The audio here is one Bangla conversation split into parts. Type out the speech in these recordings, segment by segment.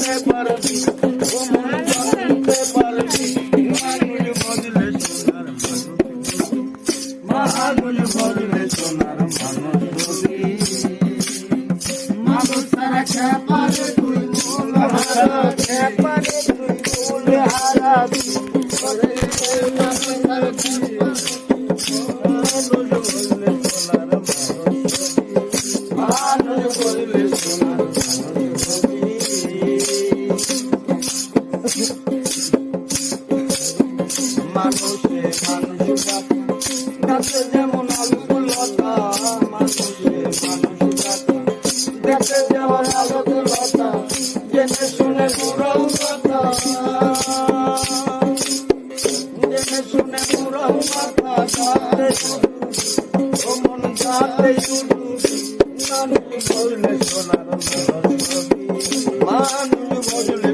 জানতে পারবি ও মন পারবি মানুষ বদলে গাছে যেমন আলু লতা মানুষে মানুষ গাছে দেখে যাওয়ার আলোক লতা জেনে শুনে পুরাও কথা জেনে শুনে পুরাও কথা গাতে মন গাতে শুধু মানুষ বললে সোনার মানুষ কবি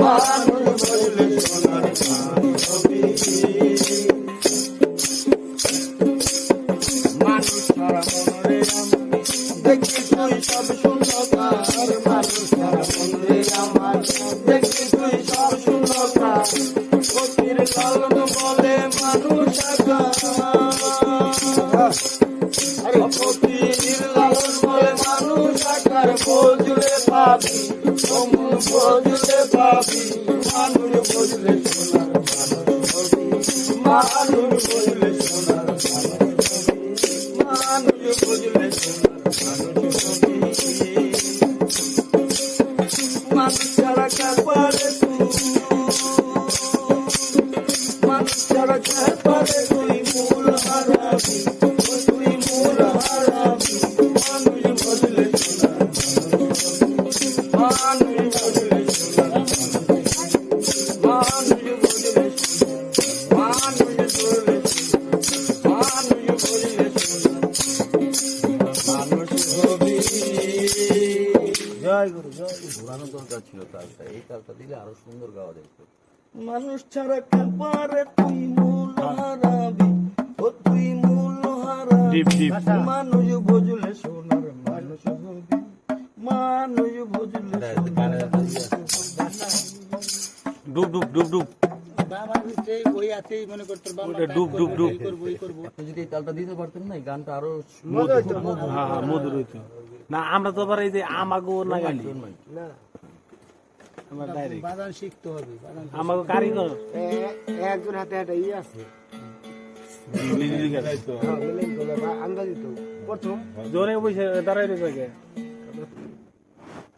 মানুষ পাবি অমন বজলে পাবি মানুষ বজলে সোনার মানুষ বজলে সোনার মানুষ বজলে সোনার মানুষ ছাড়া কার পারে তুই মানুষ ছাড়া কার ঘোরানো দরকার ছিল তালটা এই তালটা দিলে আরও সুন্দর গাওয়া মানুষ ছাড়া কাপারে তুই মূল হারাবি ও তুই মূল হারাবি। মানুষ ডুব ডুব ডুব ডুব। যদি তালটা দিতে পারতেন না গানটা আরও হ্যাঁ হ্যাঁ মধুর হইতো। না আমরা তো আবার এই যে আমাগো না। গালি বাজান শিখতে হবে আমাগো কারিগর একজন হাতে একটা ই আছে। লিরিক্যাল। প্রথম। জোরে বসে দাঁড়াই রয়েছে